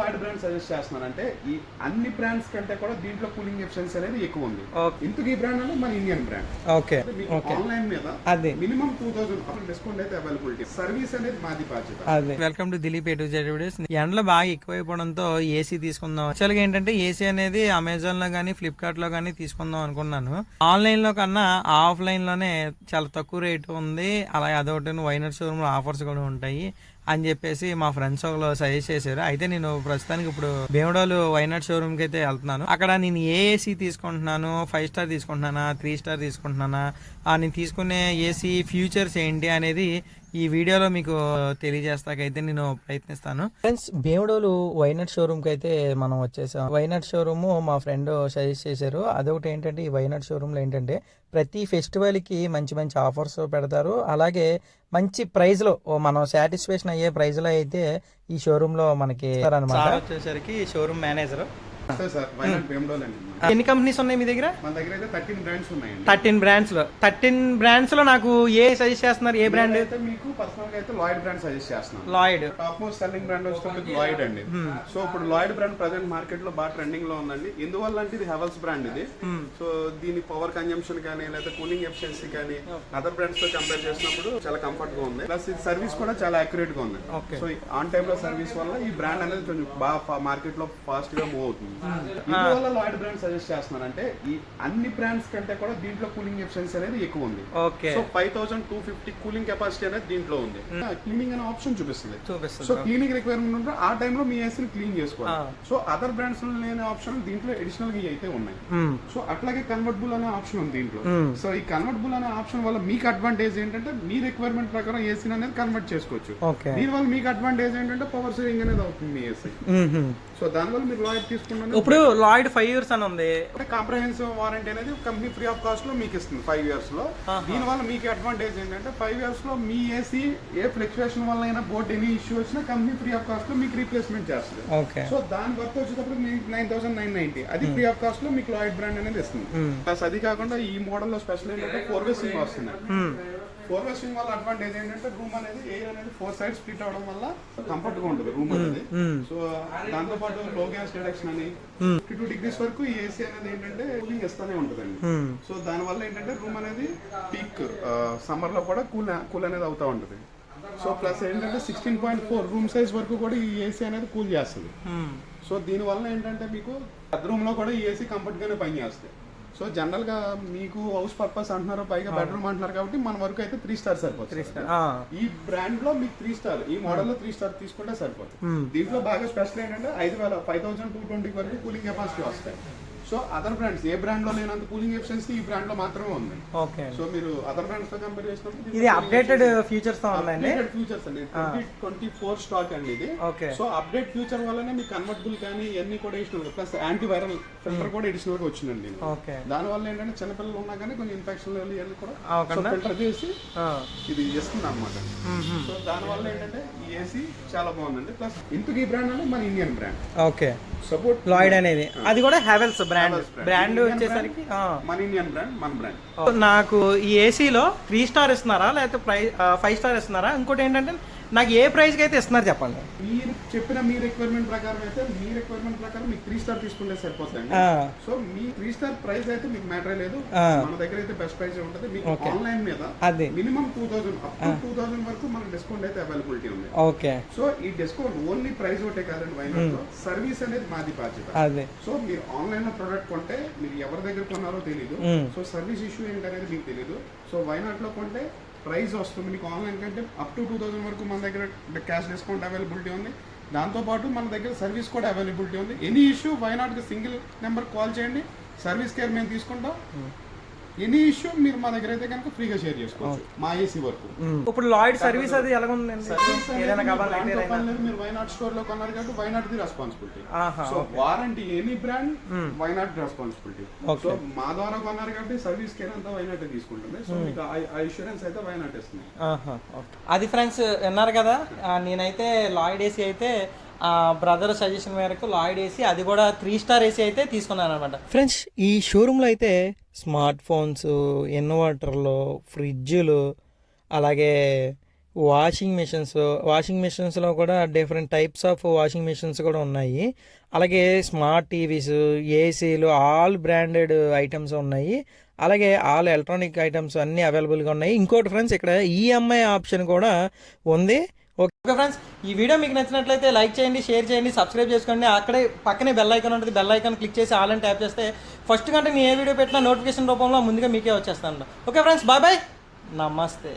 Lloyd brand suggest చేస్తున్నాను అంటే ఈ అన్ని బ్రాండ్స్ కంటే కూడా దీంట్లో కూలింగ్ ఎఫిషియన్సీ అనేది ఎక్కువ ఉంది. ఓకే. ఇంతకు ఈ బ్రాండ్ అనేది మన ఇండియన్ బ్రాండ్ ఓకే ఆన్లైన్ మీద అది. మినిమం టూ థౌసండ్ అప్పుడు డిస్కౌంట్ అయితే అవైలబిలిటీ సర్వీస్ అనేది మాది బాధ్యత. అదే. వెల్కమ్ టు దిలీప్ ఎటు వీడియోస్ ఎండలు బాగా ఎక్కువైపోవడంతో ఏసీ తీసుకుందాం. యాక్చువల్గా ఏంటంటే ఏసీ అనేది అమెజాన్లో కానీ ఫ్లిప్కార్ట్లో కానీ తీసుకుందాం అనుకున్నాను. ఆన్లైన్లో కన్నా ఆఫ్లైన్లోనే చాలా తక్కువ రేటు ఉంది. అలాగే అదొకటి వైనట్ షోరూమ్లో ఆఫర్స్ కూడా ఉంటాయి. అని చెప్పేసి మా ఫ్రెండ్స్ ఒకరు సజెస్ట్ చేశారు. అయితే నేను ప్రస్తుతానికి ఇప్పుడు భీమడోలు వైనాడ్ షోరూమ్కి అయితే వెళ్తున్నాను. అక్కడ నేను ఏ ఏసీ తీసుకుంటున్నాను. ఫైవ్ స్టార్ తీసుకుంటున్నానా? త్రీ స్టార్ తీసుకుంటున్నానా? ఆ నేను తీసుకునే ఏసీ ఫ్యూచర్స్ ఏంటి అనేది ఈ వీడియోలో మీకు తెలియజేస్తాకైతే నేను ప్రయత్నిస్తాను. ఫ్రెండ్స్ భీమడోలు వైనట్ షోరూమ్కి అయితే మనం వచ్చేసాం. వైనట్ షోరూమ్ మా ఫ్రెండ్ సజెస్ట్ చేశారు. అదొకటి ఏంటంటే ఈ వైనట్ షోరూమ్లో ఏంటంటే ప్రతి ఫెస్టివల్కి మంచి మంచి ఆఫర్స్ పెడతారు. అలాగే మంచి ప్రైస్లో ఓ మనం సాటిస్ఫాక్షన్ అయ్యే ప్రైస్లో అయితే ఈ షోరూమ్లో మనకి అనమాట వచ్చేసరికి షోరూమ్ మేనేజర్. అండి ఎన్ని కంపెనీస్ ఉన్నాయి మీ దగ్గర? మన దగ్గర అయితే థర్టీన్ బ్రాండ్స్ ఉన్నాయండి. థర్టీన్ బ్రాండ్స్లో. థర్టీన్ బ్రాండ్స్లో నాకు ఏ సజెస్ట్ చేస్తున్నారు? ఏ బ్రాండ్ అయితే మీకు పర్సనల్గా అయితే లాయిడ్ బ్రాండ్ సజెస్ట్ చేస్తున్నాను. Lloyd top most selling brand వచ్చేటప్పుడు లాయిడ్ అండి. సో ఇప్పుడు లాయిడ్ బ్రాండ్ ప్రజెంట్ మార్కెట్లో బాగా ట్రెండింగ్లో ఉందండి. ఎందువల్ల అంటే ఇది హెవల్స్ బ్రాండ్ ఇది. సో దీని పవర్ కన్జంప్షన్ కానీ లేదా కూలింగ్ ఎఫిషియన్సీ కానీ అదర్ బ్రాండ్స్తో కంపేర్ చేసినప్పుడు చాలా కంఫర్ట్గా ఉంది. ప్లస్ ఇది సర్వీస్ కూడా చాలా అక్యురేట్గా ఉంది. సో ఆన్ టైమ్లో సర్వీస్ వల్ల ఈ బ్రాండ్ అనేది కొంచెం బాగా మార్కెట్లో ఫాస్ట్గా మూవ్ అవుతుంది. ఇందువల్ల లాయిడ్ బ్రాండ్ సజెస్ట్ చేస్తున్నాను అంటే ఈ అన్ని బ్రాండ్స్ కంటే కూడా దీంట్లో కూలింగ్ ఎఫిషియన్సీ అనేది ఎక్కువ ఉంది. Okay so five thousand two fifty cooling capacity అనేది దీంట్లో ఉంది. క్లీనింగ్ అనే ఆప్షన్ చూపిస్తుంది. సో క్లీనింగ్ రిక్వైర్మెంట్ ఉంటే ఆ టైంలో మీ ఏసీని క్లీన్. చేసుకోవాలి. సో అదర్ బ్రాండ్స్లో లేని ఆప్షన్ దీంట్లో అడిషనల్గా అయితే ఉన్నాయి. సో అట్లాగే కన్వర్టబుల్ అనే ఆప్షన్ ఉంది దీంట్లో. సో ఈ కన్వర్టబుల్ అనే ఆప్షన్ వల్ల మీకు అడ్వాంటేజ్ ఏంటంటే మీ రిక్వైర్మెంట్ ప్రకారం ఏసీని అనేది కన్వర్ట్ చేసుకోవచ్చు. దీని వల్ల మీకు అడ్వాంటేజ్ ఏంటంటే పవర్ సేవింగ్ అనేది అవుతుంది మీ ఏసీ. సో దానివల్ల మీరు లాయర్ తీసుకున్న ఇప్పుడు లాయిడ్ ఫైవ్ ఇయర్స్ అని ఉంది. కాంప్రహెన్సివ్ వారంటీ అనేది కంపెనీ ఫ్రీ ఆఫ్ కాస్ట్లో మీకు ఇస్తుంది ఫైవ్ ఇయర్స్లో. దీని వల్ల మీకు అడ్వాంటేజ్ ఏంటంటే ఫైవ్ ఇయర్స్లో మీ ఏసీ ఏ ఫ్లక్చువేషన్ వల్ల అయినా బోర్డ్ ఎనీ ఇష్యూ వచ్చినా కంపెనీ ఫ్రీ ఆఫ్ కాస్ట్లో మీకు రీప్లేస్మెంట్ చేస్తుంది. ఓకే సో దాని వర్త్ వచ్చేటప్పుడు మీకు నైన్ థౌసండ్ నైన్ నైన్టీ అది ఫ్రీ ఆఫ్ కాస్ట్లో మీకు లాయిడ్ బ్రాండ్ అనేది ఇస్తుంది. ప్లస్ అది కాకుండా ఈ మోడల్లో స్పెషల్ ఏంటంటే ఫోర్ వే స్వింగ్ వస్తుంది ఫోర్ వే స్వింగ్ వల్ల అడ్వాంటేజ్ ఏంటంటే రూమ్ అనేది ఎయిర్ అనేది ఫోర్ సైడ్ స్ప్లిట్ అవడం వల్ల కంఫర్ట్గా ఉంటుంది రూమ్ అనేది. సో దాంతో పాటు లో గ్యాస్ డిడక్షన్ అని ఫిఫ్టీ టూ డిగ్రీస్ వరకు ఈ ఏసీ అనేది ఏంటంటే కూలింగ్ ఇస్తానే ఉంటుందండి. సో దాని వల్ల ఏంటంటే రూమ్ అనేది పీక్ సమ్మర్లో కూడా కూల్ కూల్ అనేది అవుతా ఉంటుంది. సో ప్లస్ ఏంటంటే sixteen point four room size వరకు కూడా ఈ ఏసీ అనేది కూల్ చేస్తుంది. సో దీని వల్ల ఏంటంటే మీకు బెడ్రూమ్లో కూడా ఈ ఏసీ కంఫర్ట్ గానే పనిచేస్తాయి సో జనరల్గా మీకు హౌస్ పర్పస్ అంటున్నారు పైగా బెడ్రూమ్ అంటున్నారు కాబట్టి మన వరకు అయితే త్రీ స్టార్ సరిపోతుంది. ఈ బ్రాండ్లో మీకు త్రీ స్టార్ ఈ మోడల్లో త్రీ స్టార్ తీసుకుంటే సరిపోతుంది. దీంట్లో బాగా స్పెషల్ ఏంటంటే ఐదు వేల ఫైవ్ థౌసండ్ టూ ట్వంటీ వరకు కూలింగ్ కెపాసిటీ వస్తాయి. సో అదర్ బ్రాండ్స్ ఏ బ్రాండ్లో లేనంత కూలింగ్ ఎఫిషియన్సీ ఈ బ్రాండ్లో మాత్రమే ఉంది. ఓకే. సో మీరు అదర్ బ్రాండ్స్తో కంపేర్ చేసినప్పుడు ఇది అప్డేటెడ్ ఫీచర్స్తో ఉందండి ఫ్యూచర్స్ అండి. ట్వంటీ ఫోర్ స్టాక్ అండి ఇది. ఓకే. సో అప్డేట్ ఫ్యూచర్ వల్లనే మీకు కన్వర్టబుల్ కానీ ఇవన్నీ కూడా additional plus anti viral filter కూడా ఎడిషనల్గా వచ్చిందండి ఓకే. దాని వల్ల ఏంటంటే చిన్నపిల్లలు ఉన్నా కానీ కొంచెం ఇన్ఫెక్షన్ ఇవన్నీ కూడా? ఫిల్టర్ చేసి ఇది ఇస్తుంది అనమాట సో దాని వల్ల ఏంటంటే ఈ ఏసీ చాలా బాగుందండి. ప్లస్ ఇంతకు ఈ బ్రాండ్ అనేది మన Indian brand okay. Support Lloyd అనేది. అది కూడా హ్యావెల్స్ బ్రాండ్ బ్రాండ్ Indian వచ్చేసరికి. మన ఇండియన్ బ్రాండ్ మన బ్రాండ్ నాకు ఈ ఏసీలో త్రీ స్టార్ ఇస్తున్నారా? లేకపోతే ఫైవ్ స్టార్ ఇస్తున్నారా? ఇంకోటి ఏంటంటే నాకు ఏ ప్రైస్కి అయితే ఇస్తున్నారు చెప్పండి. మీరు చెప్పిన మీ రిక్వైర్మెంట్ ప్రకారం అయితే మీ రిక్వైర్మెంట్ ప్రకారం మీకు త్రీ స్టార్ తీసుకుంటే సరిపోతుందండి. ఆ, సో మీ త్రీ స్టార్ ప్రైస్ అయితే మీకు మ్యాటర్ లేదు. మన దగ్గర అయితే బెస్ట్ ప్రైస్ ఉంటుంది. మీకు. ఆన్లైన్ మీద అది. Minimum two thousand up to two thousand వరకు మనకి డిస్కౌంట్ అయితే అవైలబిలిటీ ఉంది. ఓకే. సో ఈ డిస్కౌంట్ ఓన్లీ ప్రైస్ ఒకటే కాదండి వైనాడ్లో సర్వీస్ అనేది మాది బాధ్యత. అదే. సో మీరు ఆన్లైన్లో ప్రొడక్ట్ కొంటే మీరు ఎవరి దగ్గర కొన్నారో తెలియదు. సో సర్వీస్ ఇష్యూ ఏంటనేది మీకు తెలియదు సో వైనాట్లో కొంటే ప్రైస్ వస్తుంది. మీకు ఆన్లైన్ కంటే అప్ టు టూ థౌసండ్ వరకు మన దగ్గర క్యాష్ డిస్కౌంట్ అవైలబిలిటీ ఉంది. దాంతోపాటు మన దగ్గర సర్వీస్ కూడా అవైలబిలిటీ ఉంది. ఎనీ ఇష్యూ వైనాట్కి సింగిల్ నెంబర్ కాల్ చేయండి. సర్వీస్ కేర్ మేము తీసుకుంటాం. Hmm. ఎనీ ఇష్యూ మీరు మా దగ్గర అయితే కనుక ఫ్రీగా షేర్ చేసుకోవచ్చు. మా ఏసీ వరకు ఇప్పుడు లాయిడ్ సర్వీస్ అది ఎలా ఉందండి మీరు వైనాట్ స్టోర్లో కొన్నారు కాబట్టి వైనాట్ ది రెస్పాన్సిబిలిటీ ఆహా సో వారంటీ ఎనీ బ్రాండ్ వైనాట్ రెస్పాన్సిబిలిటీ. సో మా ద్వారా కొన్నారు కాబట్టి సర్వీస్ కేర్ అంతా వైనాట్ తీసుకుంటుంది. సో మీకు ఆ ఇన్సూరెన్స్ అయితే వైనాట్ ఇస్తుంది. అది ఫ్రెండ్స్ విన్నారు కదా? నేనైతే లాయిడ్ ఏసీ అయితే బ్రదర్ సజెషన్ మేరకు లాయిడ్ ఏసీ అది కూడా త్రీ స్టార్ ఏసీ అయితే తీసుకున్నాను అనమాట ఫ్రెండ్స్ ఈ షోరూంలో అయితే స్మార్ట్ ఫోన్స్ ఇన్వర్టర్లు ఫ్రిడ్జ్లు అలాగే వాషింగ్ మిషన్స్ వాషింగ్ మిషన్స్లో కూడా different types of washing machines కూడా ఉన్నాయి. అలాగే స్మార్ట్ టీవీస్ ఏసీలు ఆల్ బ్రాండెడ్ ఐటమ్స్ ఉన్నాయి. అలాగే ఆల్ ఎలక్ట్రానిక్ ఐటమ్స్ అన్నీ అవైలబుల్గా ఉన్నాయి. ఇంకోటి ఫ్రెండ్స్ ఇక్కడ ఈఎంఐ ఆప్షన్ కూడా ఉంది. ఓకే ఫ్రెండ్స్ ఈ వీడియో మీకు నచ్చినట్లయితే లైక్ చేయండి షేర్ చేయండి సబ్స్క్రైబ్ చేసుకోండి. అక్కడే పక్కనే బెల్ ఐకాన్ ఉంటుంది. బెల్ ఐకాన్ క్లిక్ చేసి ఆల్ అని ట్యాప్ చేస్తే ఫస్ట్ కంటే నేను ఏ వీడియో పెట్టినా నోటిఫికేషన్ రూపంలో ముందుగా మీకే వచ్చేస్తాను. ఓకే ఫ్రెండ్స్ బాయ్ బాయ్ నమస్తే.